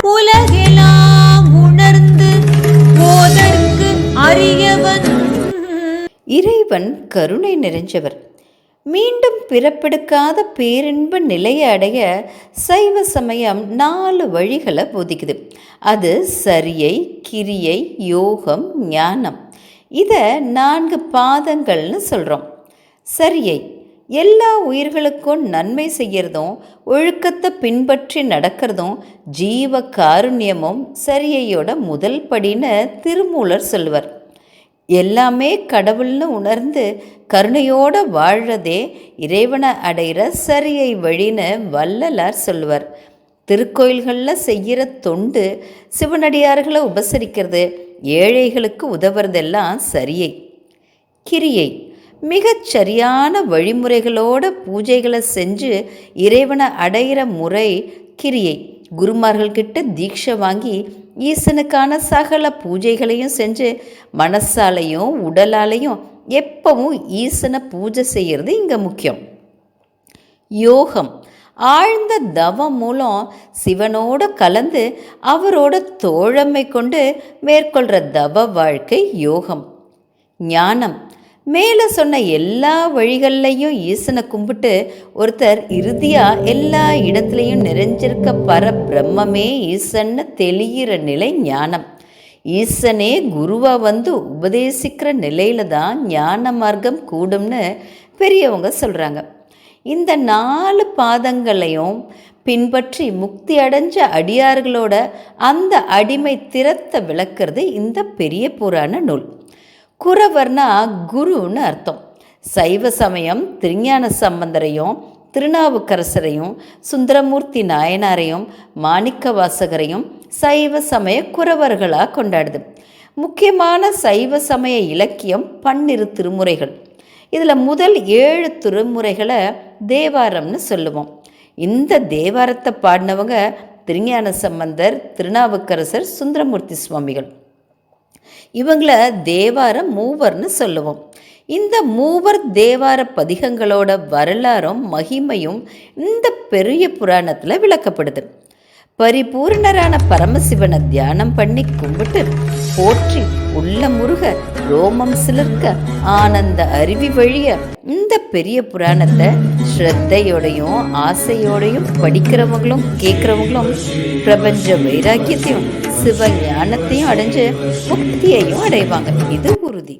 உலகெல்லாம் உணர்ந்து போதற்கு அறியவன். இறைவன் கருணை நிறைஞ்சவர். மீண்டும் பிறப்பெடுக்காத பேரின்ப நிலையை அடைய சைவ சமயம் நாலு வழிகளை போதிக்குது. அது சரியை கிரியை யோகம் ஞானம். இதை நான்கு பாதங்கள்னு சொல்கிறோம் சரியை எல்லா உயிர்களுக்கும் நன்மை செய்யறதும் ஒழுக்கத்தை பின்பற்றி நடக்கிறதும் ஜீவ காருண்யமும் சரியையோட முதல் படின்னு திருமூலர் சொல்லுவார். எல்லாமே கடவுள்னு உணர்ந்து கருணையோட வாழ்கிறதே இறைவனை அடைகிற சரியை வழின்னு வள்ளலார் சொல்லுவார். திருக்கோயில்களில் செய்கிற தொண்டு சிவனடியார்களை உபசரிக்கிறது ஏழைகளுக்கு உதவுறதெல்லாம் சரியை. கிரியை. மிகச் சரியான வழிமுறைகளோட பூஜைகளை செஞ்சு இறைவனை அடையிற முறை கிரியை. குருமார்கள்கிட்ட தீட்சை வாங்கி ஈசனுக்கான சகல பூஜைகளையும் செஞ்சு மனசாலையும் உடலாலையும் எப்பவும் ஈசனை பூஜை செய்கிறது இங்கே முக்கியம். யோகம். ஆழ்ந்த தவம் மூலம் சிவனோட கலந்து அவரோட தோழமை கொண்டு மேற்கொள்கிற தவ வாழ்க்கை யோகம். ஞானம். மேலே சொன்ன எல்லா வழிகள்லையும் ஈசனை கும்பிட்டு ஒருத்தர் இறுதியாக எல்லா இடத்துலையும் நிறைஞ்சிருக்க பர பிரம்மமே ஈசன்னு தெளிகிற நிலை ஞானம். ஈசனே குருவாக வந்து உபதேசிக்கிற நிலையில தான் ஞான மார்க்கம் கூடும்னு பெரியவங்க சொல்கிறாங்க இந்த நாலு பாதங்களையும் பின்பற்றி முக்தி அடைஞ்ச அடியார்களோட அந்த அடிமை திறத்தை விளக்குறது இந்த பெரிய புராண நூல். குறவர்னா குருன்னு அர்த்தம். சைவ சமயம் திருஞான சம்பந்தரையும் திருநாவுக்கரசரையும் சுந்தரமூர்த்தி நாயனாரையும் மாணிக்க வாசகரையும் சைவ சமய குறவர்களாக கொண்டாடுது. முக்கியமான சைவ சமய இலக்கியம் பன்னிரு திருமுறைகள். இதில் முதல் ஏழு திருமுறைகளை தேவாரம்னு சொல்லுவோம். இந்த தேவாரத்தை பாடினவங்க திருஞான சம்பந்தர் திருநாவுக்கரசர் சுந்தரமூர்த்தி சுவாமிகள். இவங்கள தேவார மூவர்னு சொல்லுவோம். இந்த மூவர் தேவார பதிகங்களோட வரலாறும் மகிமையும் இந்த பெரிய புராணத்தில் விளக்கப்படுது. பரிபூர்ணரான பரமசிவனை தியானம் பண்ணி கும்பிட்டு போற்றி உள்ள முருக ரோமம் சிலிர்க்க ஆனந்த அருவி வழிய இந்த பெரிய புராணத்தை ஸ்ரத்தையோடையும் ஆசையோடையும் படிக்கிறவங்களும் கேட்குறவங்களும் பிரபஞ்ச வைராக்கியத்தையும் சிவ ஞானத்தையும் அடைஞ்சு முக்தியையும் அடைவாங்க. இது உறுதி.